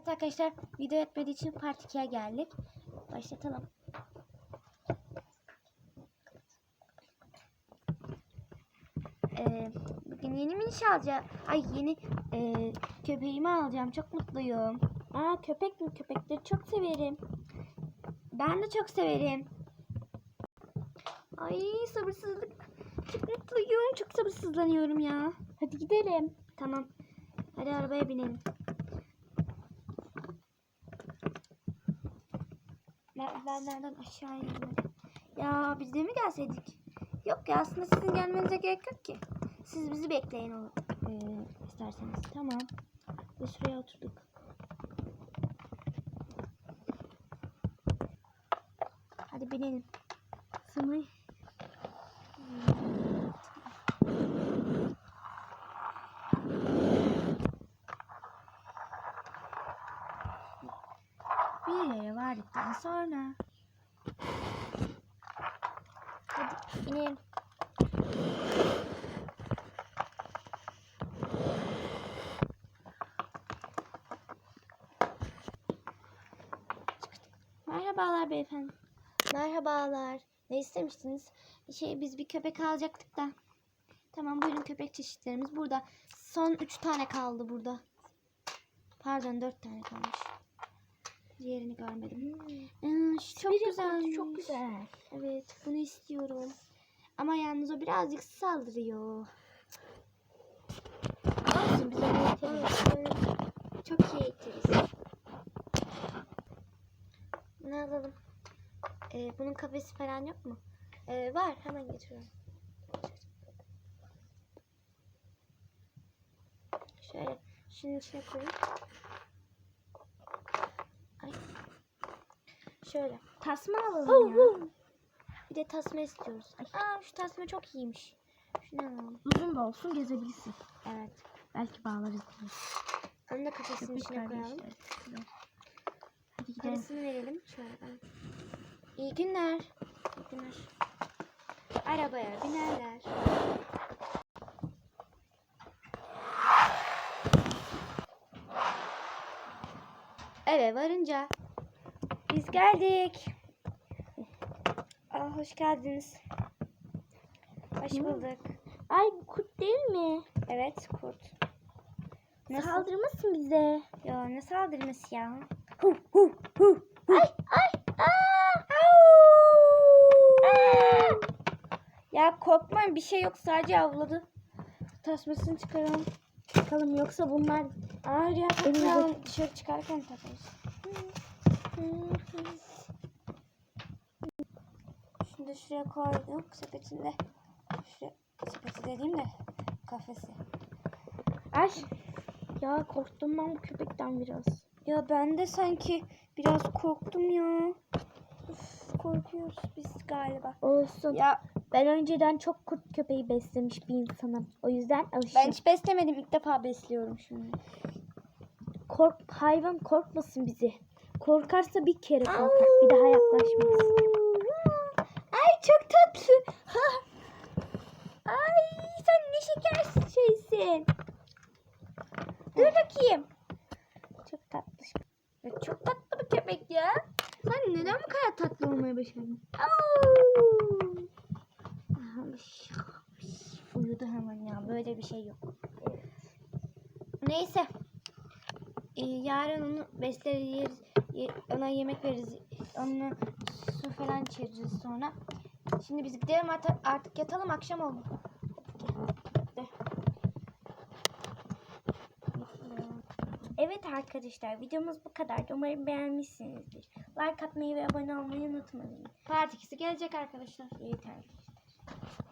Evet arkadaşlar video etmediği için part 2'ye geldik. Başlatalım. Ee, bugün yeni miniş alacağım. Ay yeni e, köpeğimi alacağım. Çok mutluyum. Aa köpek mi? Köpekleri çok severim. Ben de çok severim. Ay sabırsızlık. Çok mutluyum. Çok sabırsızlanıyorum ya. Hadi gidelim. Tamam. Hadi arabaya binelim. Merdivenlerden aşağı inelim. Ya biz de mi gelseydik? Yok ya aslında sizin gelmenize gerek yok ki. Siz bizi bekleyin o ee, isterseniz. Tamam. Ve şuraya oturduk. Hadi binelim. Sımay. Vardıktan sonra Hadi inelim. Merhabalar beyefendi. Merhabalar. Ne istemiştiniz? Şey biz bir köpek alacaktık da. Tamam buyurun köpek çeşitlerimiz burada. Son 3 tane kaldı burada. Pardon 4 tane kalmış. Diğerini görmedim. Hmm, şu çok güzel. Çok güzel. Evet, bunu istiyorum. Ama yalnız o birazcık saldırıyor. Olsun biz onu eğitiriz. Çok iyi eğitiriz. Ne alalım? Ee, bunun kafesi falan yok mu? Ee, var, hemen getiriyorum. Şöyle, şunun içine koyayım. Şöyle. Tasma alalım ya. Bir de tasma istiyoruz. Aa şu tasma çok iyiymiş. Şunu alalım. Uzun da olsun gezebilirsin. Evet. Belki bağlarız diye. Onu da kafasının Köpek içine koyalım. Hadi gidelim. Parasını verelim. Şöyle. İyi günler. İyi günler. Arabaya binerler. Eve varınca biz geldik. Aa, hoş geldiniz. Hoş bulduk. Ay bu kurt değil mi? Evet kurt. Nasıl? Saldırmasın bize. Ya ne saldırması ya? Hu hu hu. Ay ay aa! Aa! Ya korkmayın bir şey yok sadece avladı. Tasmasını çıkaralım. Bakalım yoksa bunlar Ağır ya dışarı çıkarken takarız. Şunu da şuraya koyduk sepetinde. Şuraya sepeti dediğim de kafesi. Ay. Ya korktum ben bu köpekten biraz. Ya ben de sanki biraz korktum ya. Üf, korkuyoruz biz galiba. Olsun. Ya Ben önceden çok kurt köpeği beslemiş bir insanım. O yüzden alıştım. ben hiç beslemedim ilk defa besliyorum şimdi. Kork, hayvan korkmasın bizi. Korkarsa bir kere korkar. Bir daha yaklaşmaz. Ay çok tatlı. Ay sen ne şeker şeysin. Dur bakayım. Çok tatlı. Ya çok tatlı bir köpek ya. Sen neden bu kadar tatlı olmaya başardın? Uyudu hemen ya. Böyle bir şey yok. Neyse. Ee, yarın onu besleriz. Ona yemek veririz. Onu su falan içiririz sonra. Şimdi biz gidelim artık, yatalım akşam oldu. Evet arkadaşlar videomuz bu kadar. Umarım beğenmişsinizdir. Like atmayı ve abone olmayı unutmayın. Part 2'si gelecek arkadaşlar. Evet arkadaşlar.